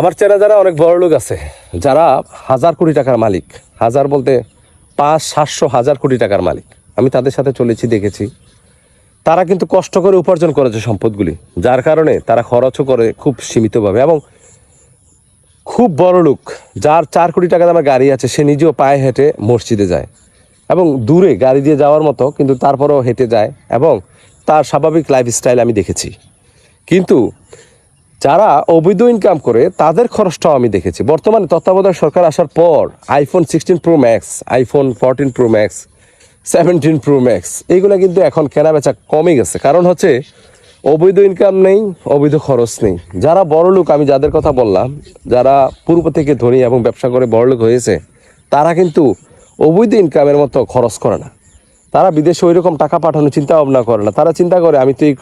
আমার চেনা যারা অনেক বড় লোক আছে, যারা হাজার কোটি টাকার মালিক, হাজার বলতে পাঁচ, সাতশো, হাজার কোটি টাকার মালিক, আমি তাদের সাথে চলেছি, দেখেছি। তারা কিন্তু কষ্ট করে উপার্জন করেছে সম্পদগুলি, যার কারণে তারা খরচও করে খুব সীমিতভাবে এবং খুব বড় লোক, যার চার কোটি টাকা দামের গাড়ি আছে, সে নিজেও পায়ে হেঁটে মসজিদে যায় এবং দূরে গাড়ি দিয়ে যাওয়ার মতো, কিন্তু তারপরেও হেঁটে যায় এবং তার স্বাভাবিক লাইফস্টাইল আমি দেখেছি। কিন্তু যারা অবৈধ ইনকাম করে, তাদের খরচটাও আমি দেখেছি। বর্তমানে তত্ত্বাবধায়ক সরকার আসার পর iPhone sixteen pro max iPhone fourteen pro max seventeen pro max এইগুলো কিন্তু এখন কেনা বেচা কমে গেছে। কারণ হচ্ছে, অবৈধ ইনকাম নেই, অবৈধ খরচ নেই। যারা বড় লোক, আমি যাদের কথা বললাম, যারা পূর্ব থেকে ধনী এবং ব্যবসা করে বড় লোক হয়েছে, তারা কিন্তু অবৈধ ইনকামের মতো খরচ করে না। তারা বিদেশে ওই রকম টাকা পাঠানোর চিন্তা ভাবনা করে না। তারা চিন্তা করে, আমি তো এই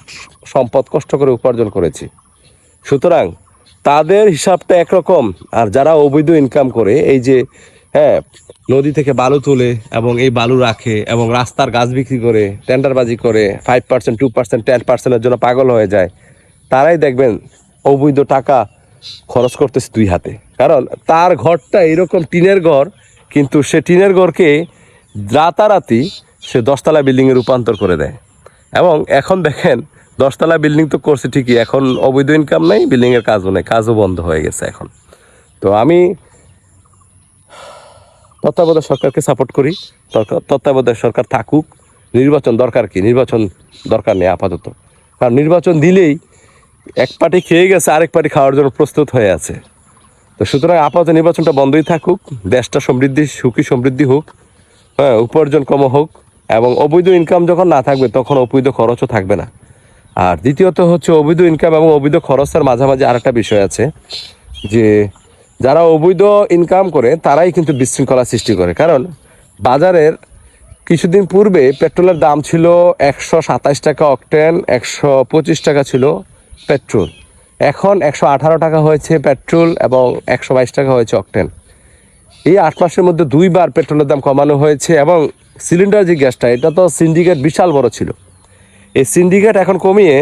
সম্পদ কষ্ট করে উপার্জন করেছি। সুতরাং তাদের হিসাবটা একরকম। আর যারা অবৈধ ইনকাম করে, এই যে হ্যাঁ নদী থেকে বালু তোলে এবং এই বালু রাখে এবং রাস্তার গাছ বিক্রি করে, টেন্ডারবাজি করে five percent two percent ten পার্সেন্টের জন্য পাগল হয়ে যায়, তারাই দেখবেন অবৈধ টাকা খরচ করতেছে দুই হাতে। কারণ তার ঘরটা এরকম টিনের ঘর, কিন্তু সে টিনের ঘরকে রাতারাতি সে দশতলা বিল্ডিংয়ে রূপান্তর করে দেয়। এবং এখন দেখেন দশতলা বিল্ডিং তো করছে ঠিকই, এখন অবৈধ ইনকাম নেই বিল্ডিংয়ের কাজও নেই, কাজও বন্ধ হয়ে গেছে এখন। তো আমি তত্ত্বাবধায়ক সরকারকে সাপোর্ট করি তত্ত্বাবধায়ক সরকার থাকুক, নির্বাচন দরকার কি? নির্বাচন দরকার নেই আপাতত। কারণ নির্বাচন দিলেই এক পার্টি খেয়ে গেছে, আরেক পার্টি খাওয়ার জন্য প্রস্তুত হয়ে আছে। তো সুতরাং আপাতত নির্বাচনটা বন্ধই থাকুক, দেশটা সমৃদ্ধি, সুখী সমৃদ্ধি হোক হ্যাঁ উপার্জন কম হোক, এবং অবৈধ ইনকাম যখন না থাকবে, তখন অবৈধ খরচও থাকবে না। আর দ্বিতীয়ত হচ্ছে অবৈধ ইনকাম এবং অবৈধ খরচের মাঝামাঝি আরেকটা বিষয় আছে, যে যারা অবৈধ ইনকাম করে, তারাই কিন্তু বিশৃঙ্খলা সৃষ্টি করে। কারণ বাজারের কিছুদিন পূর্বে পেট্রোলের দাম ছিল একশো সাতাশ টাকা অকটেন একশো পঁচিশ টাকা ছিল পেট্রোল এখন একশো আঠারো টাকা হয়েছে পেট্রোল এবং একশো বাইশ টাকা হয়েছে অকটেন এই আট মাসের মধ্যে দুইবার পেট্রোলের দাম কমানো হয়েছে এবং সিলিন্ডার যে গ্যাসটা, এটা তো সিন্ডিকেট বিশাল বড় ছিল। এই সিন্ডিকেট এখন কমিয়ে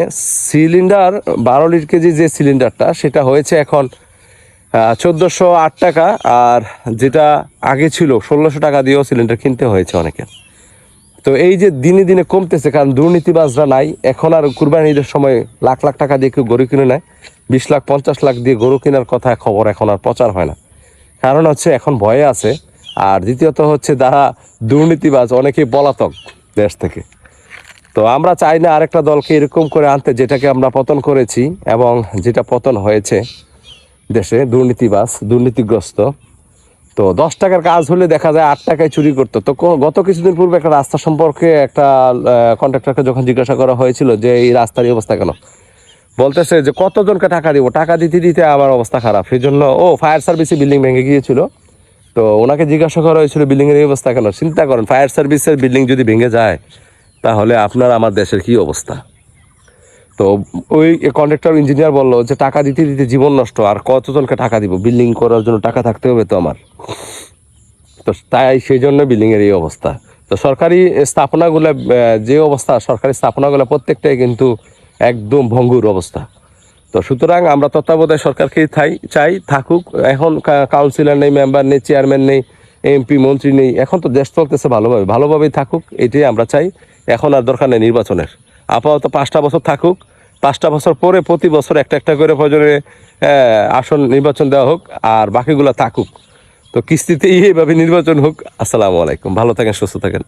সিলিন্ডার বারো লিটার কেজি যে সিলিন্ডারটা সেটা হয়েছে এখন চোদ্দোশো আট টাকা। আর যেটা আগে ছিল, ষোলোশো টাকা দিয়েও সিলিন্ডার কিনতে হয়েছে অনেকের। তো এই যে দিনে দিনে কমতেছে, কারণ দুর্নীতিবাজরা নাই। এখন আর কুরবানি ঈদের সময় লাখ লাখ টাকা দিয়ে কেউ গরু কিনে নেয়। বিশ লাখ, পঞ্চাশ লাখ দিয়ে গরু কেনার কথা খবর এখন আর প্রচার হয় না। কারণ হচ্ছে এখন ভয়ে আছে। আর দ্বিতীয়ত হচ্ছে, যারা দুর্নীতিবাজ, অনেকেই পলাতক দেশ থেকে। তো আমরা চাই না আরেকটা দলকে এরকম করে আনতে যেটাকে আমরা পতন করেছি এবং যেটা পতন হয়েছে দেশে দুর্নীতিবাস দুর্নীতিগ্রস্ত। তো দশ টাকার কাজ হলে দেখা যায় আট টাকায় চুরি করতো। তো গত কিছুদিন পূর্বে একটা রাস্তা সম্পর্কে একটা কন্ট্রাক্টরকে যখন জিজ্ঞাসা করা হয়েছিল যে এই রাস্তার অবস্থা কেন? বলতেছে যে কতজনকে টাকা দিব? টাকা দিতে দিতে আমার অবস্থা খারাপ। সেই জন্য ও ফায়ার সার্ভিসে বিল্ডিং ভেঙে গিয়েছিল। তো ওনাকে জিজ্ঞাসা করা হয়েছিল বিল্ডিংয়ের অবস্থা কেন? চিন্তা করেন ফায়ার সার্ভিসের বিল্ডিং যদি ভেঙে যায় তাহলে আপনার, আমার দেশের কি অবস্থা? তো ওই কন্ট্রাক্টর ইঞ্জিনিয়ার বলল যে, টাকা দিতে দিতে জীবন নষ্ট, আর কতজনকে টাকা দিব? বিল্ডিং করার জন্য টাকা থাকতে হবে তো আমার। তো তাই সেই জন্য বিল্ডিং এর এই অবস্থা। তো সরকারি স্থাপনাগুলো যে অবস্থা, সরকারি স্থাপনাগুলো প্রত্যেকটাই কিন্তু একদম ভঙ্গুর অবস্থা। তো সুতরাং আমরা তত্ত্বাবধায়ক সরকারকেই চাই চাই, থাকুক। এখন কাউন্সিলর নেই মেম্বার নেই চেয়ারম্যান নেই এমপি, মন্ত্রী নেই। এখন তো দেশ চলতেছে ভালোভাবে। ভালোভাবেই থাকুক, এটাই আমরা চাই। এখন আর দরকার নেই নির্বাচনের। আপাতত পাঁচটা বছর থাকুক। পাঁচটা বছর পরে প্রতি বছর একটা একটা করে প্রয়োজনে আসন নির্বাচন দেওয়া হোক, আর বাকিগুলো থাকুক। তো কিস্তিতে এইভাবে নির্বাচন হোক। আসসালামু আলাইকুম। ভালো থাকেন, সুস্থ থাকেন।